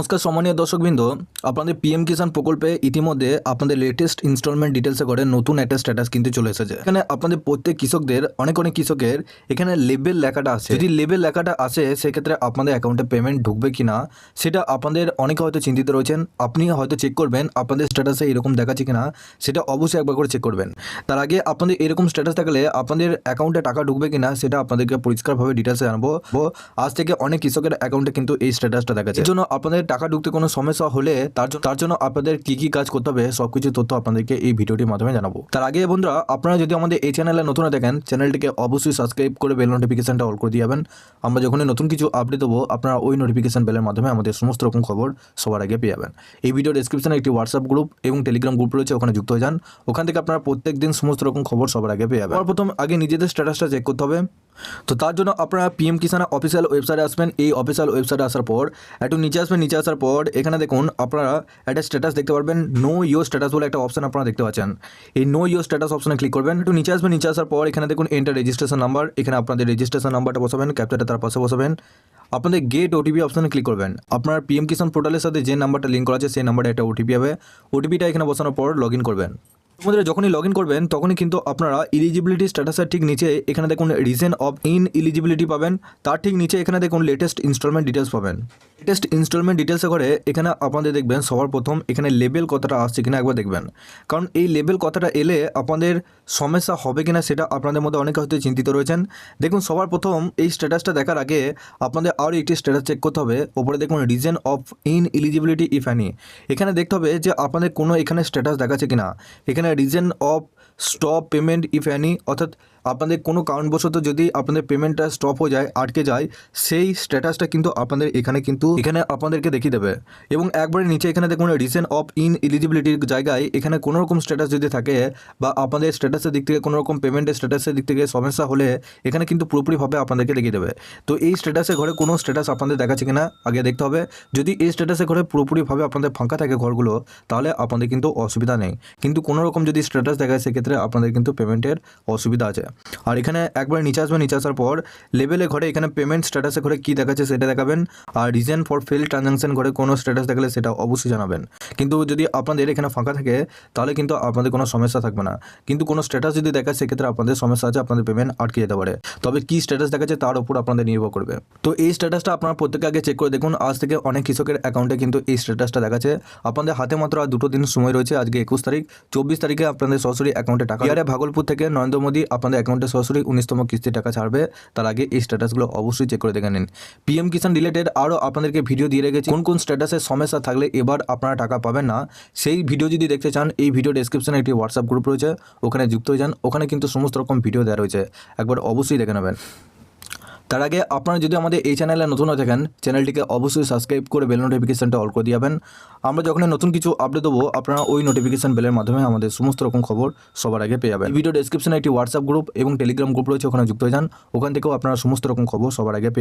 নমস্কার সম্মানীয় দর্শকবৃন্দ। আপনাদের পিএম কিষাণ প্রকল্পে ইতিমধ্যে আপনাদের লেটেস্ট ইনস্টলমেন্ট ডিটেলসে করে নতুন একটা স্ট্যাটাস কিন্তু চলে এসেছে। এখানে আপনাদের প্রত্যেক কৃষকদের, অনেক অনেক কৃষকের এখানে লেবেল লেখাটা আছে। যদি লেবেল লেখাটা আসে, সেক্ষেত্রে আপনাদের অ্যাকাউন্টে পেমেন্ট ঢুকবে কি না সেটা আপনাদের অনেকে হয়তো চিন্তিত রয়েছেন। আপনি হয়তো চেক করবেন, আপনাদের স্ট্যাটাসে এরকম দেখাচ্ছে কিনা, সেটা অবশ্যই একবার করে চেক করবেন। তার আগে আপনাদের এরকম স্ট্যাটাস থাকলে আপনাদের অ্যাকাউন্টে টাকা ঢুকবে কিনা, সেটা আপনাদেরকে পরিষ্কারভাবে ডিটেলসে জানাব। আজ থেকে অনেক কৃষকের অ্যাকাউন্টে কিন্তু এই স্ট্যাটাসটা দেখাচ্ছে। জন্য আপনাদের টাকা ঢুকতে কোনো সমস্যা হলে তার জন্য তার জন্য আপনাদের কি কি কাজ করতে হবে সব কিছু তথ্য আপনাদেরকে এই ভিডিওটির মাধ্যমে জানাব। তার আগে বন্ধুরা, আপনারা যদি আমাদের এই চ্যানেলে নতুন দেখেন চ্যানেলটিকে অবশ্যই সাবস্ক্রাইব করে বেল নোটিফিকেশনটা অল করে দিয়ে যাবেন। আমরা যখনই নতুন কিছু আপডেট দেবো, আপনারা ওই নোটিফিকেশন বেলের মাধ্যমে আমাদের সমস্ত রকম খবর সবার আগে পেয়ে যাবেন। এই ভিডিও ডেসক্রিপশনে একটি হোয়াটসঅ্যাপ গ্রুপ এবং টেলিগ্রাম গ্রুপ রয়েছে, ওখানে যুক্ত হয়ে যান। ওখান থেকে আপনারা প্রত্যেক দিন সমস্ত রকম খবর সবার আগে পেয়ে যাবেন। প্রথম আগে নিজেদের স্ট্যাটাসটা চেক করতে হবে। তো তার জন্য আপনারা পিএম কিষান অফিসিয়াল ওয়েবসাইটে আসবেন। এই অফিসিয়াল ওয়েবসাইটে আসার পর, একটু নিচে আসবেন, নিচে আসার পর, এখানে দেখুন, আপনারা একটা স্ট্যাটাস দেখতে পারবেন নো ইয়োর স্ট্যাটাস বলে একটা অপশন আপনারা দেখতে পাচ্ছেন। এই নো ইয়োর স্ট্যাটাস অপশনে ক্লিক করবেন, একটু নিচে আসবেন, নিচে আসার পর, এখানে দেখুন এন্টার রেজিস্ট্রেশন নাম্বার এখানে আপনাদের রেজিস্ট্রেশন নাম্বারটা বসাবেন ক্যাপচারটা তার পাশে বসাবেন। আপনাদের গেট ওটিপি অপশানে ক্লিক করবেন। আপনার পিএম কিষান পোর্টালের সাথে যে নাম্বারটা লিঙ্ক করা আছে, সেই নাম্বারে একটা ওটিপি হবে। ওটিপিটা এখানে বসানোর পর লগ করবেন। তোমাদের যখনই লগ ইন করবেন, তখনই কিন্তু আপনারা ইলিজিবিলিটি স্ট্যাটাসের ঠিক নিচে এখানে দেখুন রিজন অফ ইন ইলিজিবিলিটি পাবেন। তার ঠিক নিচে এখানে দেখুন লেটেস্ট ইনস্টলমেন্ট ডিটেলস পাবেন। লেটেস্ট ইনস্টলমেন্ট ডিটেলসে করে এখানে আপনাদের দেখবেন সবার প্রথম এখানে লেবেল কথাটা আসছে কিনা একবার দেখবেন। কারণ এই লেবেল কথাটা এলে আপনাদের সমস্যা হবে কিনা সেটা আপনাদের মধ্যে অনেকে হয়তো চিন্তিত রয়েছেন। দেখুন সবার প্রথম এই স্ট্যাটাসটা দেখার আগে আপনাদের আরও একটি স্ট্যাটাস চেক করতে হবে। ওপরে দেখুন reason of ineligibility if any এখানে দেখতে হবে যে আপনাদের কোনো এখানে স্ট্যাটাস দেখাচ্ছে কিনা। এখানে reason of stop payment if any অর্থাৎ আপনাদের কোনো কারণবশত যদি আপনাদের পেমেন্টটা স্টপ হয়ে যায়, আটকে যায়, সেই স্ট্যাটাসটা কিন্তু আপনাদের এখানে কিন্তু এখানে আপনাদেরকে দেখিয়ে দেবে। এবং একবারে নিচে এখানে দেখুন রিজন অফ ইন এলিজিবিলিটির জায়গায় এখানে কোনো রকম স্ট্যাটাস যদি থাকে বা আপনাদের স্ট্যাটাসের দিক থেকে কোনো রকম পেমেন্টের স্ট্যাটাসের দিক থেকে সমস্যা হলে এখানে কিন্তু পুরোপুরিভাবে আপনাদেরকে দেখিয়ে দেবে। তো এই স্ট্যাটাসে ঘরে কোনো স্ট্যাটাস আপনাদের দেখাচ্ছে কিনা, আগে দেখতে হবে। যদি এই স্ট্যাটাসে ঘরে পুরোপুরিভাবে আপনাদের ফাঁকা থাকে ঘরগুলো, তাহলে আপনাদের কিন্তু অসুবিধা নেই। কিন্তু কোনো রকম যদি স্ট্যাটাস দেখায়, সেক্ষেত্রে আপনাদের কিন্তু পেমেন্টের অসুবিধা আছে। আর এখানে একবার নিচে আসবেন নিচে আসার পর লেভেলে ঘরে এখানে পেমেন্ট স্ট্যাটাসে ঘরে কী দেখাচ্ছে সেটা দেখাবেন। আর রিজন ফর ফেল ট্রানজাকশন ঘরে কোনো স্ট্যাটাস দেখালে সেটা অবশ্যই জানাবেন। কিন্তু যদি আপনাদের এখানে ফাঁকা থাকে তাহলে কিন্তু আপনাদের কোনো সমস্যা থাকবে না। কিন্তু কোনো স্ট্যাটাস যদি দেখায় সেক্ষেত্রে আপনাদের সমস্যা আছে আপনাদের পেমেন্ট আটকে যেতে পারে। তবে কী স্ট্যাটাস দেখাচ্ছে তার উপর আপনাদের নির্ভর করবে। তো এই স্ট্যাটাসটা আপনারা প্রত্যেকে আগে চেক করে দেখুন। আজ থেকে অনেক কৃষকের অ্যাকাউন্টে কিন্তু এই স্ট্যাটাসটা দেখাচ্ছে। আপনাদের হাতে মাত্র আর দুটো দিন সময় রয়েছে আজকে একুশ তারিখ। চব্বিশ তারিখে আপনাদের সরাসরি অ্যাকাউন্টে টাকা ইয়ারে ভাগলপুর থেকে নরেন্দ্র মোদী আপনাদের অ্যাকাউন্টে সরাসরি উনিশতম কিস্তির টাকা ছাড়বে, তার আগে এই স্ট্যাটাসগুলো অবশ্যই চেক করে দেখে নিন। পিএম কিষাণ রিলেটেড আরও আপনাদেরকে ভিডিও দিয়ে রেখেছি, কোন কোন স্ট্যাটাসের সমস্যা থাকলে এবার আপনারা টাকা পাবেন না। সেই ভিডিও যদি দেখতে চান, এই ভিডিও ডেসক্রিপশনে একটি হোয়াটসঅ্যাপ গ্রুপ রয়েছে, ওখানে যুক্ত হয়ে যান, ওখানে কিন্তু সমস্ত রকম ভিডিও দেওয়া রয়েছে। একবার অবশ্যই দেখে নেবেন। তার আগে আপনারা যদি আমাদের এই চ্যানেলে নতুন হয়ে থাকেন, চ্যানেলটিকে অবশ্যই সাবস্ক্রাইব করে বেল নোটিফিকেশানটা অল করে দিয়াবেন আমরা যখন নতুন কিছু আপডেট দেবো, আপনারা ওই নোটিফিকেশান বেলের মাধ্যমে আমাদের সমস্ত রকম খবর সবার আগে পেয়ে যাবেন। ভিডিও ডেসক্রিপশনে একটি হোয়াটসঅ্যাপ গ্রুপ এবং টেলিগ্রাম গ্রুপ রয়েছে, ওখানে যুক্ত হয়ে যান। ওখান থেকেও আপনারা সমস্ত রকম খবর সবার আগে পেয়ে